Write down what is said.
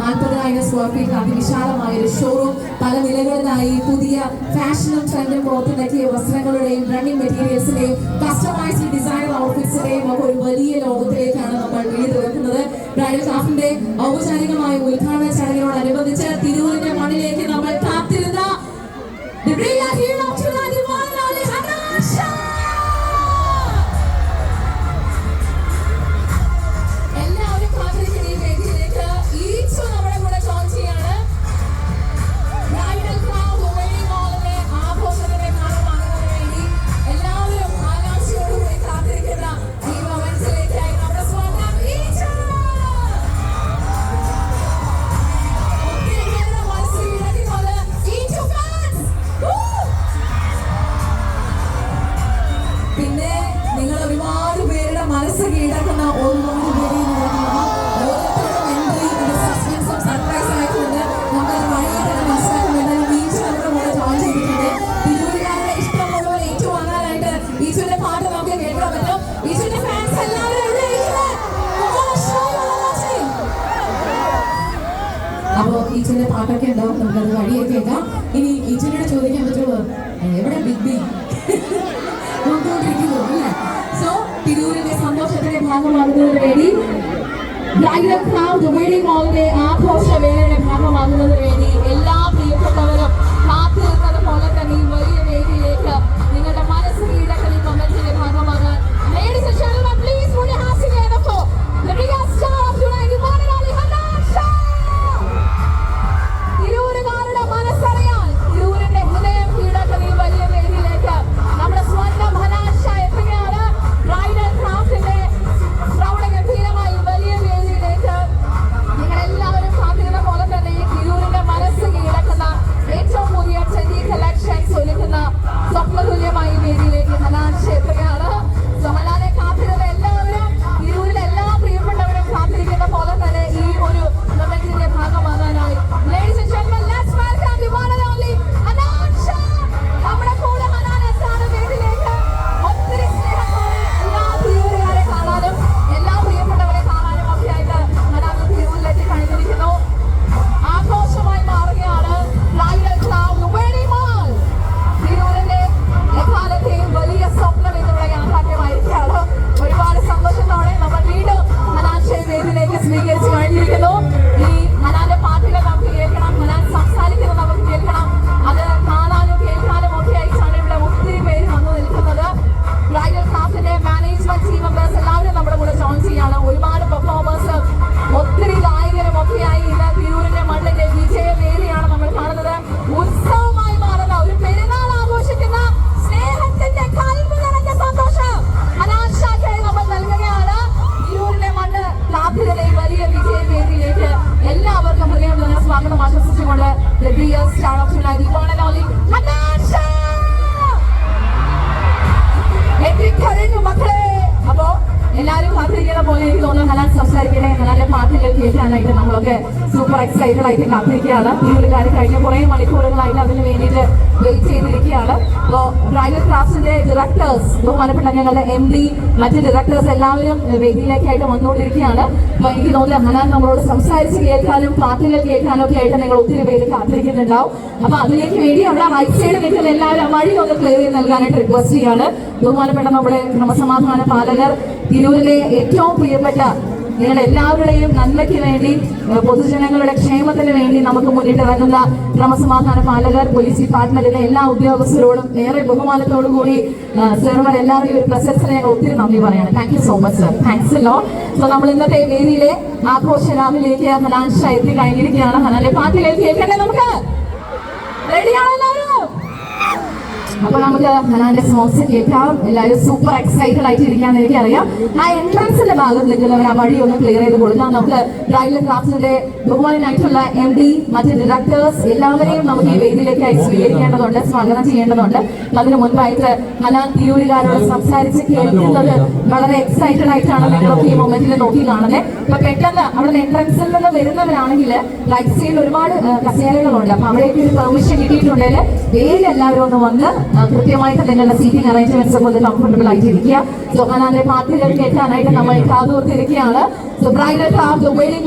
നാൽപ്പതിനായിരം square feet അതിവിശാലമായ ഒരു ഷോറൂം പല നിലകളിലായി പുതിയ ഫാഷനും ട്രെൻഡും പുറത്തിറക്കിയ വസ്ത്രങ്ങളുടെയും റണ്ണിങ് മെറ്റീരിയൽസിന്റെയും കസ്റ്റമൈസ്ഡ് ഡിസൈനർ ഔട്ട്ഫിറ്റ്സിന്റെയും ഒക്കെ ഒരു വലിയ ലോകത്തിലേക്കാണ് നമ്മൾ വീട് തുറക്കുന്നത്. ബ്രൈഡൽ ക്രാഫ്റ്റിന്റെ ഔപചാരികമായ ഉദ്ഘാടന ചടങ്ങിനോടനുബന്ധിച്ച് തിരൂരിന്റെ show your energy. അപ്പോ ഈച്ചന്റെ പാട്ടൊക്കെ ഉണ്ടാവും നമുക്കത് വഴിയൊക്കെ കേൾക്കാം. ഇനി ഈച്ചനോട് ചോദിക്കാൻ പറ്റുള്ളൂ എവിടെ big B? ಭಾಗವಾಗುವುದು ready background crowd wedding all day ಆಘೋಷ ವೇಳೆ ಭಾಗವಾಗುವುದು ರೆಡಿ ಎಲ್ಲ എല്ലാരും കാത്തിരിക്കുന്ന പോലെ എനിക്ക് തോന്നുന്നു ഹലാൻ സംസാരിക്കണേ ഹലാന്റെ പാട്ടുകൾ കേൾക്കാനായിട്ട് നമ്മളൊക്കെ സൂപ്പർ എക്സൈറ്റഡ് ആയിട്ട് കാത്തിരിക്കുകയാണ്. കഴിഞ്ഞ കുറെ മണിക്കൂറുകളായിട്ട് അതിന് വേണ്ടിയിട്ട് വെയിറ്റ് ചെയ്തിരിക്കുകയാണ്. അപ്പോ ബ്രൈഡൽ ക്രാഫ്റ്റിന്റെ ഡയറക്ടേഴ്സ് ബഹുമാനപ്പെട്ട ഞങ്ങളുടെ എം ഡി മറ്റ് ഡയറക്ടേഴ്സ് എല്ലാവരും വേദിയിലേക്കായിട്ട് വന്നുകൊണ്ടിരിക്കുകയാണ്. അപ്പൊ എനിക്ക് തോന്നുന്നു ഹനാൻ നമ്മളോട് സംസാരിച്ച് കേൾക്കാനും പാട്ടുകൾ കേൾക്കാനും ഒക്കെ ആയിട്ട് നിങ്ങൾ ഒത്തിരി പേര് കാത്തിരിക്കുന്നുണ്ടാവും അപ്പൊ അതിലേക്ക് വേണ്ടി അവിടെ റൈറ്റ് സൈഡ് നിൽക്കുന്ന എല്ലാവരും വഴി ഒന്ന് ക്ലിയർ ചെയ്ത് നൽകാനായിട്ട് റിക്വസ്റ്റ് ചെയ്യാണ് ബഹുമാനപ്പെട്ട നമ്മുടെ ക്രമസമാധാന പാലകർ തിരൂരിലെ ഏറ്റവും പ്രിയപ്പെട്ട നിങ്ങൾ എല്ലാവരുടെയും നന്മയ്ക്ക് വേണ്ടി പൊതുജനങ്ങളുടെ ക്ഷേമത്തിന് വേണ്ടി നമുക്ക് മുന്നിട്ടിറങ്ങുന്ന ക്രമസമാധാന പാലകർ പോലീസ് ഡിപ്പാർട്ട്മെന്റിലെ എല്ലാ ഉദ്യോഗസ്ഥരോടും ഏറെ ബഹുമാനത്തോടു കൂടി സെർവർ എല്ലാവരുടെയും ഒരു പ്രശസ്തനെ ഞങ്ങൾ ഒത്തിരി നന്ദി പറയാണ്. Thank you so much sir thanks law so നമ്മൾ ഇന്നത്തെ വേദിയിലെ ആഘോഷരാവിലേക്ക് ഹനാൻഷ എത്തി കഴിഞ്ഞിരിക്കുകയാണ്. ഹനാന്റെ പാട്ടിലേക്ക് കേൾക്കണ്ടേ നമുക്ക്? റെഡിയാണോ അപ്പൊ നമുക്ക് ഹനാന്റെ സോങ്സ് കേൾക്കാം. എല്ലാവരും സൂപ്പർ എക്സൈറ്റഡ് ആയിട്ട് ഇരിക്കാന്ന് എനിക്കറിയാം. ആ എൻട്രൻസിന്റെ ഭാഗത്ത് നിൽക്കുന്നവർ ആ വഴി ഒന്ന് ക്ലിയർ ചെയ്ത് കൊടുക്കാം. നമുക്ക് ബ്രൈഡൽ ക്രാഫ്റ്റിന്റെ ബഹുമാനായിട്ടുള്ള എം ഡി മറ്റ് ഡയറക്ടേഴ്സ് എല്ലാവരെയും നമുക്ക് ഈ വേദിയിലേക്ക് സ്വീകരിക്കേണ്ടതുണ്ട് സ്വാഗതം ചെയ്യേണ്ടതുണ്ട്. അതിന് മുൻപായിട്ട് ഹനാൻ തിരൂരുകാരോട് സംസാരിച്ച് കേൾക്കുന്നത് വളരെ എക്സൈറ്റഡ് ആയിട്ടാണ് നിങ്ങളൊക്കെ ഈ മൊമെന്റിൽ നോക്കി കാണുന്നത് അപ്പൊ പെട്ടെന്ന് അവിടെ എൻട്രൻസിൽ നിന്ന് വരുന്നവരാണെങ്കിൽ റൈറ്റ് സൈഡിൽ ഒരുപാട് കസേരകളുണ്ട്. അപ്പൊ അവിടേക്ക് ഒരു പെർമിഷൻ കിട്ടിയിട്ടുണ്ടെങ്കിൽ വേഗം എല്ലാവരും ഒന്ന് വന്ന് കൃത്യമായിട്ട് നിങ്ങളുടെ സീറ്റിംഗ് അറേഞ്ച്മെന്റ്സ് പോലെ കംഫർട്ടബിൾ ആയിട്ട് ഇരിക്കുക സോ അങ്ങനെ പാർട്ടികൾ കേൾക്കാനായിട്ട് നമ്മൾ കാതോർത്തിരിക്കുകയാണ്. So bride are the wedding wedding